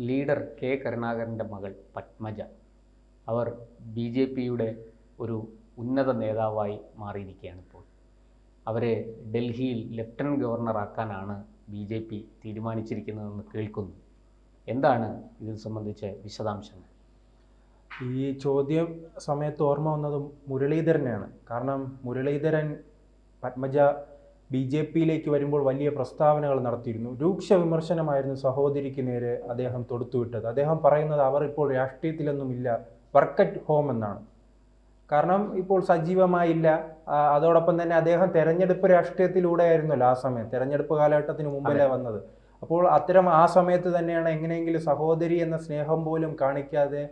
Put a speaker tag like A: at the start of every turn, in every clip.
A: Leader K കരുണാകരന്റെ മകൾ പത്മജ. അവർ B J പിയുടെ ഒരു ഉന്നത നേതാവായി മാറിയിരിക്കുകയാണ് ഇപ്പോൾ. അവരെ ഡൽഹിയിൽ ലഫ്റ്റനന്റ് ഗവർണറാക്കാനാണ് ബി ജെ പി തീരുമാനിച്ചിരിക്കുന്നതെന്ന് കേൾക്കുന്നു. എന്താണ് ഇത് സംബന്ധിച്ച വിശദാംശങ്ങൾ?
B: ഈ ചോദ്യം സമയത്ത് ഓർമ്മ വന്നത് മുരളീധരനാണ് കാരണം മുരളീധരൻ പത്മജ ബി ജെ പിയിലേക്ക് വരുമ്പോൾ വലിയ പ്രസ്താവനകൾ നടത്തിയിരുന്നു. രൂക്ഷ വിമർശനമായിരുന്നു സഹോദരിക്ക് നേരെ അദ്ദേഹം തൊടുത്തുവിട്ടത്. അദ്ദേഹം പറയുന്നത് അവർ ഇപ്പോൾ രാഷ്ട്രീയത്തിലൊന്നുമില്ല വർക്ക് അറ്റ് ഹോം എന്നാണ്. കാരണം ഇപ്പോൾ സജീവമായില്ല. അതോടൊപ്പം തന്നെ അദ്ദേഹം തെരഞ്ഞെടുപ്പ് രാഷ്ട്രീയത്തിലൂടെ ആയിരുന്നല്ലോ ആ സമയം. തെരഞ്ഞെടുപ്പ് കാലഘട്ടത്തിന് മുമ്പല്ലേ വന്നത്. അപ്പോൾ അത്തരം ആ സമയത്ത് തന്നെയാണ് എങ്ങനെയെങ്കിലും സഹോദരി എന്ന സ്നേഹം പോലും കാണിക്കാതെ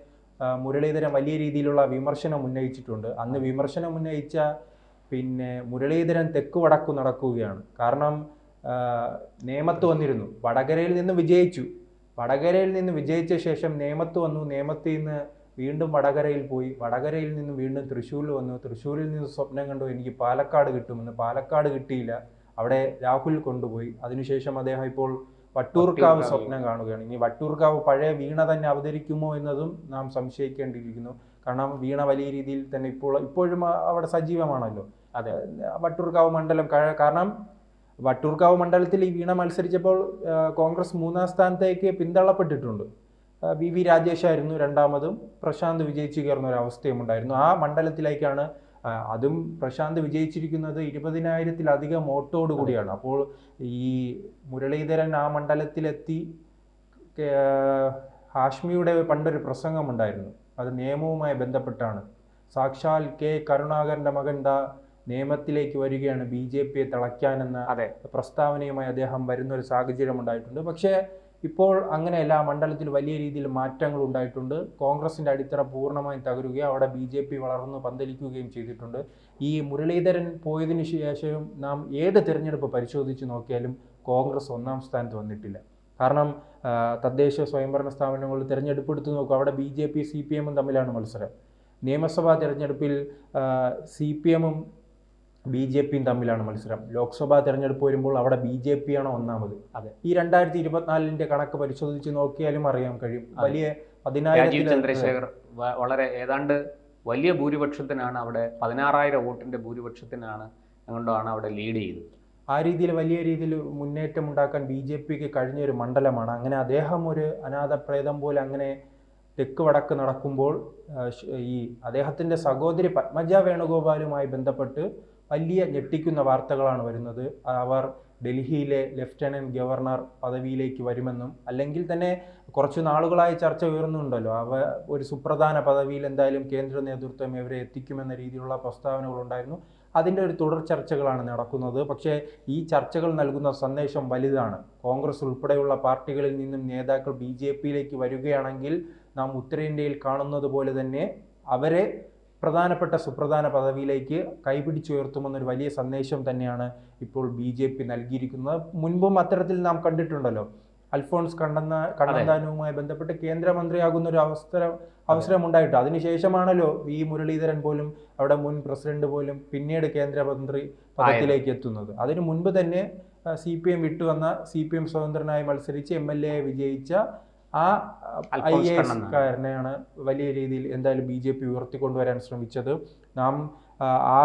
B: മുരളീധരൻ വലിയ രീതിയിലുള്ള വിമർശനം ഉന്നയിച്ചിട്ടുണ്ട്. അന്ന് വിമർശനം ഉന്നയിച്ച പിന്നെ മുരളീധരൻ തെക്ക് വടക്കു നടക്കുകയാണ്. കാരണം നേമത്ത് വന്നിരുന്നു. വടകരയിൽ നിന്ന് വിജയിച്ചു. വടകരയിൽ നിന്ന് വിജയിച്ച ശേഷം നേമത്ത് വന്നു. നേമത്തിൽ നിന്ന് വീണ്ടും വടകരയിൽ പോയി. വടകരയിൽ നിന്ന് വീണ്ടും തൃശ്ശൂരിൽ വന്നു. തൃശ്ശൂരിൽ നിന്ന് സ്വപ്നം കണ്ടു. എനിക്ക് പാലക്കാട് കിട്ടുമെന്ന്. പാലക്കാട് കിട്ടിയില്ല. അവിടെ രാഹുൽ കൊണ്ടുപോയി. അതിനുശേഷം അദ്ദേഹം ഇപ്പോൾ വട്ടൂർക്കാവ് സ്വപ്നം കാണുകയാണ്. ഇനി വട്ടൂർക്കാവ് പഴയ വീണ തന്നെ അവതരിക്കുമോ എന്നതും നാം സംശയിക്കേണ്ടിയിരിക്കുന്നു. കാരണം വീണ വലിയ രീതിയിൽ തന്നെ ഇപ്പോൾ ഇപ്പോഴും അവിടെ സജീവമാണല്ലോ. വട്ടൂർക്കാവ് മണ്ഡലം കാരണം വട്ടൂർക്കാവ് മണ്ഡലത്തിൽ ഈ വീണ മത്സരിച്ചപ്പോൾ കോൺഗ്രസ് മൂന്നാം സ്ഥാനത്തേക്ക് പിന്തള്ളപ്പെട്ടിട്ടുണ്ട്. വി വി രാജേഷ് ആയിരുന്നു രണ്ടാമതും. പ്രശാന്ത് വിജയിച്ചു കയറുന്ന ഒരു അവസ്ഥയും ഉണ്ടായിരുന്നു. ആ മണ്ഡലത്തിലേക്കാണ് അതും പ്രശാന്ത് വിജയിച്ചിരിക്കുന്നത് ഇരുപതിനായിരത്തിലധികം വോട്ടോട് കൂടിയാണ്. അപ്പോൾ ഈ മുരളീധരൻ ആ മണ്ഡലത്തിലെത്തി ഹാഷ്മിയുടെ പണ്ടൊരു പ്രസംഗമുണ്ടായിരുന്നു അത് നിയമവുമായി ബന്ധപ്പെട്ടാണ്. സാക്ഷാൽ കെ കരുണാകരന്റെ മകൻ ദാ നിയമത്തിലേക്ക് വരികയാണ് ബി ജെ പിയെ തിളയ്ക്കാനെന്ന
A: അതെ.
B: പ്രസ്താവനയുമായി അദ്ദേഹം വരുന്ന ഒരു സാഹചര്യം ഉണ്ടായിട്ടുണ്ട്. പക്ഷേ ഇപ്പോൾ അങ്ങനെയല്ല മണ്ഡലത്തിൽ വലിയ രീതിയിൽ മാറ്റങ്ങൾ ഉണ്ടായിട്ടുണ്ട്. കോൺഗ്രസിന്റെ അടിത്തറ പൂർണമായും തകരുകയും അവിടെ ബി ജെ പി വളർന്ന് പന്തലിക്കുകയും ചെയ്തിട്ടുണ്ട്. ഈ മുരളീധരൻ പോയതിന് ശേഷവും നാം ഏത് തിരഞ്ഞെടുപ്പ് പരിശോധിച്ച് നോക്കിയാലും കോൺഗ്രസ് ഒന്നാം സ്ഥാനത്ത് വന്നിട്ടില്ല. കാരണം തദ്ദേശ സ്വയംഭരണ സ്ഥാപനങ്ങളിൽ തിരഞ്ഞെടുപ്പ് എടുത്തു നോക്കുക അവിടെ B J P C P എമ്മും തമ്മിലാണ് മത്സരം. നിയമസഭാ തിരഞ്ഞെടുപ്പിൽ സി പി എമ്മും ബി ജെ പിയും തമ്മിലാണ് മത്സരം. ലോക്സഭാ തെരഞ്ഞെടുപ്പ് വരുമ്പോൾ അവിടെ ബി ജെ പി ആണ് ഒന്നാമത്?
A: അതെ.
B: ഈ രണ്ടായിരത്തി ഇരുപത്തിനാലിന്റെ കണക്ക് പരിശോധിച്ച് നോക്കിയാലും അറിയാൻ കഴിയും. വലിയ പതിനായിരം
A: ചന്ദ്രശേഖർ വളരെ ഏതാണ്ട് വലിയ ഭൂരിപക്ഷത്തിനാണ് അവിടെ പതിനാറായിരം വോട്ടിന്റെ ഭൂരിപക്ഷത്തിനാണ് കൊണ്ടാണ് അവിടെ ലീഡ് ചെയ്തത്.
B: ആ രീതിയിൽ വലിയ രീതിയിൽ മുന്നേറ്റം ഉണ്ടാക്കാൻ ബി ജെ പിക്ക് കഴിഞ്ഞ ഒരു മണ്ഡലമാണ്. അങ്ങനെ അദ്ദേഹം ഒരു അനാഥപ്രേതം പോലെ അങ്ങനെ തെക്ക് വടക്ക് നടക്കുമ്പോൾ ഈ അദ്ദേഹത്തിന്റെ സഹോദരി പത്മജ വേണുഗോപാലുമായി ബന്ധപ്പെട്ട് വലിയ ഞെട്ടിക്കുന്ന വാർത്തകളാണ് വരുന്നത്. അവർ ഡൽഹിയിലെ ലെഫ്റ്റനന്റ് ഗവർണർ പദവിയിലേക്ക് വരുമെന്നും അല്ലെങ്കിൽ തന്നെ കുറച്ച് നാളുകളായി ചർച്ച ഉയർന്നുണ്ടല്ലോ. അവ ഒരു സുപ്രധാന പദവിയിൽ എന്തായാലും കേന്ദ്ര നേതൃത്വം ഇവരെ എത്തിക്കുമെന്ന രീതിയിലുള്ള പ്രസ്താവനകൾ ഉണ്ടായിരുന്നു. അതിന്റെ ഒരു തുടർ ചർച്ചകളാണ് നടക്കുന്നത്. പക്ഷേ ഈ ചർച്ചകൾ നൽകുന്ന സന്ദേശം വലുതാണ്. കോൺഗ്രസ് ഉൾപ്പെടെയുള്ള പാർട്ടികളിൽ നിന്നും നേതാക്കൾ ബി ജെ പിയിലേക്ക് വരികയാണെങ്കിൽ നാം ഉത്തരേന്ത്യയിൽ കാണുന്നത് പോലെ തന്നെ അവരെ പ്രധാനപ്പെട്ട സുപ്രധാന പദവിയിലേക്ക് കൈപിടിച്ചുയർത്തുമെന്നൊരു വലിയ സന്ദേശം തന്നെയാണ് ഇപ്പോൾ ബി ജെ പി നൽകിയിരിക്കുന്നത്. മുൻപും അത്തരത്തിൽ നാം കണ്ടിട്ടുണ്ടല്ലോ. അൽഫോൺസ് കണ്ണന്ന കണ്ണന്താനവുമായി ബന്ധപ്പെട്ട് കേന്ദ്രമന്ത്രിയാകുന്ന ഒരു അവസരം അവസരം ഉണ്ടായിട്ട് അതിനുശേഷമാണല്ലോ വി മുരളീധരൻ പോലും അവിടെ മുൻ പ്രസിഡന്റ് പോലും പിന്നീട് കേന്ദ്രമന്ത്രി പദത്തിലേക്ക് എത്തുന്നത്. അതിനു മുൻപ് തന്നെ സി പി എം വിട്ടുവന്ന സി പി എം സ്വതന്ത്രനായി മത്സരിച്ച് എം എൽ എ വിജയിച്ച ആ ഐ എ
A: കണ്ണന്താനം.
B: കാരനെയാണ് വലിയ രീതിയിൽ എന്തായാലും ബി ജെ പി ഉയർത്തിക്കൊണ്ടുവരാൻ ശ്രമിച്ചത്. നാം ആ,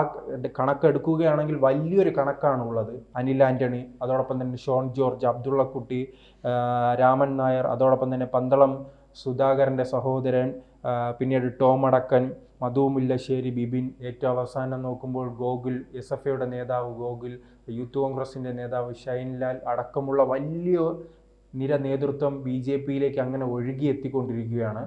B: കണക്കെടുക്കുകയാണെങ്കിൽ വലിയൊരു കണക്കാണ് ഉള്ളത് അനിൽ ആന്റണി അതോടൊപ്പം തന്നെ ഷോൺ ജോർജ് അബ്ദുള്ളക്കുട്ടി രാമൻ നായർ അതോടൊപ്പം തന്നെ പന്തളം സുധാകരന്റെ സഹോദരൻ പിന്നീട് ടോം അടക്കൻ മധു മുല്ലശ്ശേരി ബിബിൻ. ഏറ്റവും അവസാനം നോക്കുമ്പോൾ ഗോകുൽ എസ് എഫ് ഐയുടെ നേതാവ് ഗോകുൽ യൂത്ത് കോൺഗ്രസിന്റെ നേതാവ് ഷൈൻലാൽ അടക്കമുള്ള വലിയ നിര നേതൃത്വം ബി ജെ പിയിലേക്ക് അങ്ങനെ ഒഴുകി എത്തിക്കൊണ്ടിരിക്കുകയാണ്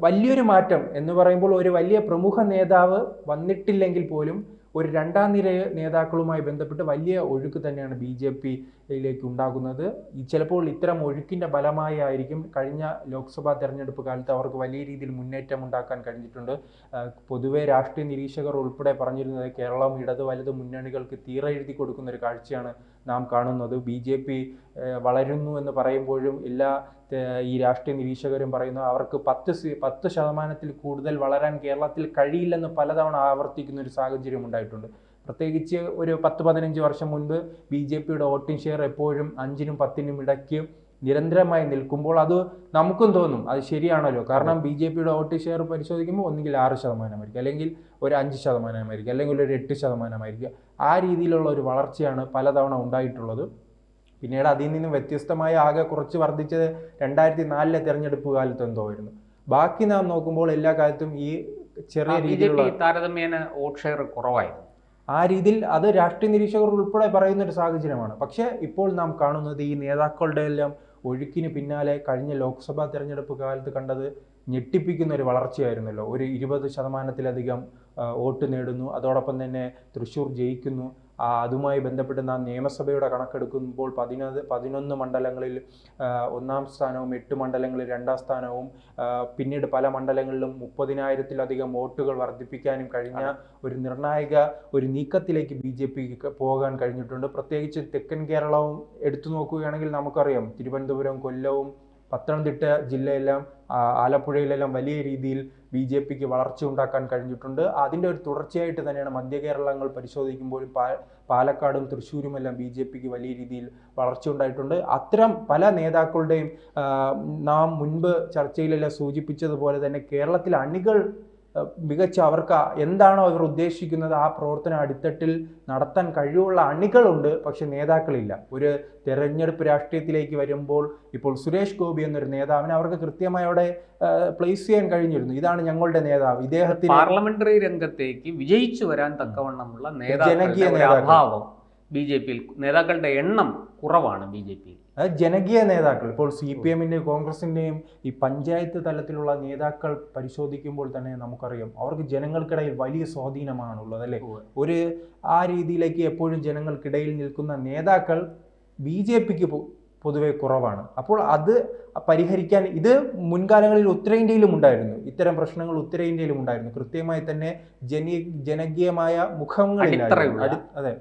B: വലിയൊരു മാറ്റം എന്ന് പറയുമ്പോൾ ഒരു വലിയ പ്രമുഖ നേതാവ് വന്നിട്ടില്ലെങ്കിൽ പോലും ഒരു രണ്ടാം നിര നേതാക്കളുമായി ബന്ധപ്പെട്ട് വലിയ ഒഴുക്ക് തന്നെയാണ് ബി ജെ പിയിലേക്ക് ഉണ്ടാകുന്നത്. ചിലപ്പോൾ ഇത്തരം ഒഴുക്കിന്റെ ഫലമായി ആയിരിക്കും കഴിഞ്ഞ ലോക്സഭാ തെരഞ്ഞെടുപ്പ് കാലത്ത് അവർക്ക് വലിയ രീതിയിൽ മുന്നേറ്റം ഉണ്ടാക്കാൻ കഴിഞ്ഞിട്ടുണ്ട്. പൊതുവേ രാഷ്ട്രീയ നിരീക്ഷകർ ഉൾപ്പെടെ പറഞ്ഞിരുന്നത് കേരളം ഇടത് വലത് മുന്നണികൾക്ക് തീറ എഴുതി കൊടുക്കുന്ന ഒരു കാഴ്ചയാണ് നാം കാണുന്നത്. ബി ജെ പി വളരുന്നു എന്ന് പറയുമ്പോഴും എല്ലാ ഈ രാഷ്ട്രീയ നിരീക്ഷകരും പറയുന്നു അവർക്ക് പത്ത് പത്ത് ശതമാനത്തിൽ കൂടുതൽ വളരാൻ കേരളത്തിൽ കഴിയില്ലെന്ന് പലതവണ ആവർത്തിക്കുന്ന ഒരു സാഹചര്യം ഉണ്ടായിട്ടുണ്ട്. പ്രത്യേകിച്ച് ഒരു പത്ത് പതിനഞ്ച് വർഷം മുൻപ് ബി ജെ പിയുടെ വോട്ടിംഗ് ഷെയർ എപ്പോഴും അഞ്ചിനും പത്തിനും ഇടയ്ക്ക് നിരന്തരമായി നിൽക്കുമ്പോൾ അത് നമുക്കും തോന്നും. അത് ശരിയാണല്ലോ. കാരണം ബി ജെ പിയുടെ വോട്ട് ഷെയർ പരിശോധിക്കുമ്പോൾ ഒന്നുകിൽ ആറ് ശതമാനമായിരിക്കും. അല്ലെങ്കിൽ ഒരു അഞ്ച് ശതമാനമായിരിക്കും. അല്ലെങ്കിൽ ഒരു എട്ട് ശതമാനമായിരിക്കും. ആ രീതിയിലുള്ള ഒരു വളർച്ചയാണ് പലതവണ ഉണ്ടായിട്ടുള്ളത്. പിന്നീട് അതിൽ നിന്നും വ്യത്യസ്തമായ ആകെ കുറച്ച് വർദ്ധിച്ചത് രണ്ടായിരത്തി നാലിലെ തെരഞ്ഞെടുപ്പ് കാലത്ത് എന്തോ ആയിരുന്നു. ബാക്കി നാം നോക്കുമ്പോൾ എല്ലാ കാലത്തും ഈ ചെറിയ രീതിയിലുള്ള
A: താരതമ്യേന വോട്ട് ഷെയർ കുറവായിരുന്നു.
B: ആ രീതിയിൽ അത് രാഷ്ട്രീയ നിരീക്ഷകർ ഉൾപ്പെടെ പറയുന്ന ഒരു സാഹചര്യമാണ്. പക്ഷേ ഇപ്പോൾ നാം കാണുന്നത് ഈ നേതാക്കളുടെ എല്ലാം ഒഴുക്കിന് പിന്നാലെ കഴിഞ്ഞ ലോക്സഭാ തെരഞ്ഞെടുപ്പ് കാലത്ത് കണ്ടത് ഞെട്ടിപ്പിക്കുന്ന ഒരു വളർച്ചയായിരുന്നല്ലോ. ഒരു ഇരുപത് ശതമാനത്തിലധികം വോട്ട് നേടുന്നു. അതോടൊപ്പം തന്നെ തൃശ്ശൂർ ജയിക്കുന്നു. അതുമായി ബന്ധപ്പെട്ട് നാം നിയമസഭയുടെ കണക്കെടുക്കുമ്പോൾ പതിനൊന്ന് പതിനൊന്ന് മണ്ഡലങ്ങളിൽ ഒന്നാം സ്ഥാനവും എട്ട് മണ്ഡലങ്ങളിൽ രണ്ടാം സ്ഥാനവും പിന്നീട് പല മണ്ഡലങ്ങളിലും മുപ്പതിനായിരത്തിലധികം വോട്ടുകൾ വർദ്ധിപ്പിക്കാനും കഴിഞ്ഞ ഒരു നിർണായക ഒരു നീക്കത്തിലേക്ക് ബി ജെ പി പോകാൻ കഴിഞ്ഞിട്ടുണ്ട്. പ്രത്യേകിച്ച് തെക്കൻ കേരളവും എടുത്തു നോക്കുകയാണെങ്കിൽ നമുക്കറിയാം. തിരുവനന്തപുരം കൊല്ലവും പത്തനംതിട്ട ജില്ലയെല്ലാം ആലപ്പുഴയിലെല്ലാം വലിയ രീതിയിൽ ബി ജെ പിക്ക് വളർച്ച ഉണ്ടാക്കാൻ കഴിഞ്ഞിട്ടുണ്ട്. അതിന്റെ ഒരു തുടർച്ചയായിട്ട് തന്നെയാണ് മധ്യ കേരളങ്ങൾ പരിശോധിക്കുമ്പോഴും പാ പാലക്കാടും തൃശ്ശൂരുമെല്ലാം ബി ജെ പിക്ക് വലിയ രീതിയിൽ വളർച്ച ഉണ്ടായിട്ടുണ്ട്. അത്തരം പല നേതാക്കളുടെയും നാം മുൻപ് ചർച്ചയിലെല്ലാം സൂചിപ്പിച്ചതുപോലെ തന്നെ കേരളത്തിൽ അണികൾ മികച്ച അവർക്ക് എന്താണോ അവർ ഉദ്ദേശിക്കുന്നത് ആ പ്രവർത്തനം അടിത്തട്ടിൽ നടത്താൻ കഴിവുള്ള അണികളുണ്ട് പക്ഷെ നേതാക്കളില്ല. ഒരു തെരഞ്ഞെടുപ്പ് രാഷ്ട്രീയത്തിലേക്ക് വരുമ്പോൾ ഇപ്പോൾ സുരേഷ് ഗോപി എന്നൊരു നേതാവിനെ അവർക്ക് കൃത്യമായി അവിടെ പ്ലേസ് ചെയ്യാൻ കഴിഞ്ഞിരുന്നു. ഇതാണ് ഞങ്ങളുടെ നേതാവ്. ഇദ്ദേഹത്തിന്
A: പാർലമെന്ററി രംഗത്തേക്ക് വിജയിച്ചു വരാൻ തക്കവണ്ണമുള്ള
B: ജനകീയ നേതാവ്
A: അഭാവം ബി ജെ പിയിൽ നേതാക്കളുടെ എണ്ണം കുറവാണ് ബി ജെ പിയിൽ.
B: അത് ജനകീയ നേതാക്കൾ. ഇപ്പോൾ സി പി എമ്മിന്റെയും കോൺഗ്രസിന്റെയും ഈ പഞ്ചായത്ത് തലത്തിലുള്ള നേതാക്കൾ പരിശോധിക്കുമ്പോൾ തന്നെ നമുക്കറിയാം അവർക്ക് ജനങ്ങൾക്കിടയിൽ വലിയ സ്വാധീനമാണുള്ളത് അല്ലേ? ഒരു ആ രീതിയിലേക്ക് എപ്പോഴും ജനങ്ങൾക്കിടയിൽ നിൽക്കുന്ന നേതാക്കൾ ബി ജെ പിക്ക് പൊതുവെ കുറവാണ്. അപ്പോൾ അത് പരിഹരിക്കാൻ ഇത് മുൻകാലങ്ങളിൽ ഉത്തരേന്ത്യയിലും ഉണ്ടായിരുന്നു. ഇത്തരം പ്രശ്നങ്ങൾ ഉത്തരേന്ത്യയിലും ഉണ്ടായിരുന്നു. കൃത്യമായി തന്നെ ജനി ജനകീയമായ മുഖങ്ങളില്ലായിരുന്നു അതെ.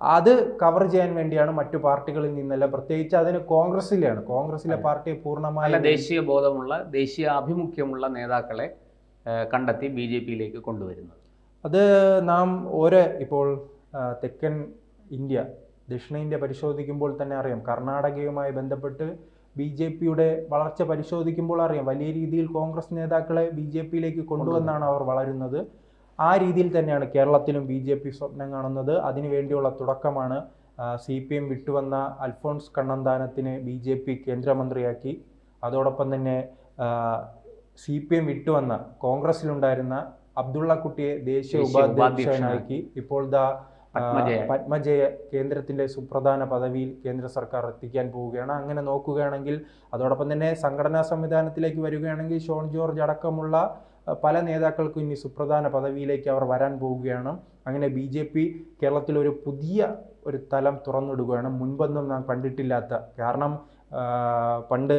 B: അത് കവർ ചെയ്യാൻ വേണ്ടിയാണ് മറ്റു പാർട്ടികളിൽ നിന്നല്ല. പ്രത്യേകിച്ച് അതിന് കോൺഗ്രസിലെയാണ് കോൺഗ്രസിലെ. പാർട്ടിയെ പൂർണമായ
A: ദേശീയ ബോധമുള്ള ദേശീയ ആഭിമുഖ്യമുള്ള നേതാക്കളെ കണ്ടെത്തി ബി ജെ പിയിലേക്ക് കൊണ്ടുവരുന്നത്.
B: അത് നാം ഓരോ ഇപ്പോൾ തെക്കൻ ഇന്ത്യ ദക്ഷിണേന്ത്യ പരിശോധിക്കുമ്പോൾ തന്നെ അറിയാം. കർണാടകയുമായി ബന്ധപ്പെട്ട് ബി ജെ പിയുടെ വളർച്ച പരിശോധിക്കുമ്പോൾ അറിയാം. വലിയ രീതിയിൽ കോൺഗ്രസ് നേതാക്കളെ ബി ജെ പിയിലേക്ക് കൊണ്ടുവന്നാണ് അവർ വളരുന്നത്. ആ രീതിയിൽ തന്നെയാണ് കേരളത്തിലും ബി ജെ പി സ്വപ്നം കാണുന്നത്. അതിനുവേണ്ടിയുള്ള തുടക്കമാണ് സി പി എം വിട്ടുവന്ന അൽഫോൺസ് കണ്ണന്താനത്തിനെ ബി ജെ പി കേന്ദ്രമന്ത്രിയാക്കി. അതോടൊപ്പം തന്നെ സി പി എം വിട്ടുവന്ന കോൺഗ്രസിലുണ്ടായിരുന്ന അബ്ദുള്ള കുട്ടിയെ ദേശീയ ഉപാധ്യക്ഷനാക്കി. ഇപ്പോൾ ദാ
A: പത്മജയ.
B: കേന്ദ്രത്തിന്റെ സുപ്രധാന പദവിയിൽ കേന്ദ്ര സർക്കാർ എത്തിക്കാൻ പോവുകയാണ്. അങ്ങനെ നോക്കുകയാണെങ്കിൽ അതോടൊപ്പം തന്നെ സംഘടനാ സംവിധാനത്തിലേക്ക് വരികയാണെങ്കിൽ ഷോൺ ജോർജ് അടക്കമുള്ള പല നേതാക്കൾക്കും ഇനി സുപ്രധാന പദവിയിലേക്ക് അവർ വരാൻ പോവുകയാണ്. അങ്ങനെ ബി ജെ പി കേരളത്തിൽ ഒരു പുതിയ ഒരു തലം തുറന്നിടുകയാണ്. മുൻപൊന്നും നാം കണ്ടിട്ടില്ലാത്ത. കാരണം പണ്ട്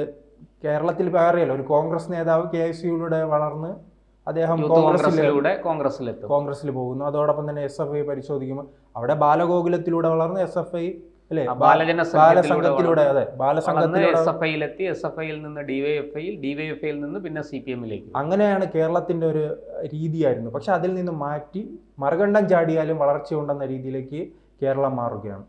B: കേരളത്തിൽ അറിയാലോ ഒരു കോൺഗ്രസ് നേതാവ് കെ എസ് യുയിലൂടെ വളർന്ന് അദ്ദേഹം കോൺഗ്രസിൽ
A: കോൺഗ്രസിലൂടെ കോൺഗ്രസിലെത്തും
B: കോൺഗ്രസിൽ പോകുന്നു. അതോടൊപ്പം തന്നെ എസ് എഫ് ഐ പരിശോധിക്കുമ്പോൾ അവിടെ ബാലഗോകുലത്തിലൂടെ വളർന്ന് എസ് എഫ് ഐ അല്ലെ?
A: ബാലജന സംഘത്തിലൂടെ
B: ബാലസംഘത്തിലൂടെ അതെ. ബാലസംഘത്തിലൂടെ
A: എസ് എഫ് ഐയിലെത്തി എസ് എഫ് ഐയിൽ നിന്ന് ഡിവൈഎഫ്ഐയിൽ ഡിവൈഎഫ്ഐയിൽ നിന്ന് പിന്നെ സി പി എമ്മിലേക്ക്
B: അങ്ങനെയാണ് കേരളത്തിന്റെ ഒരു രീതിയായിരുന്നു. പക്ഷെ അതിൽ നിന്ന് മാറ്റി മറുകണ്ഠം ചാടിയാലും വളർച്ച ഉണ്ടെന്ന രീതിയിലേക്ക് കേരളം മാറുകയാണ്.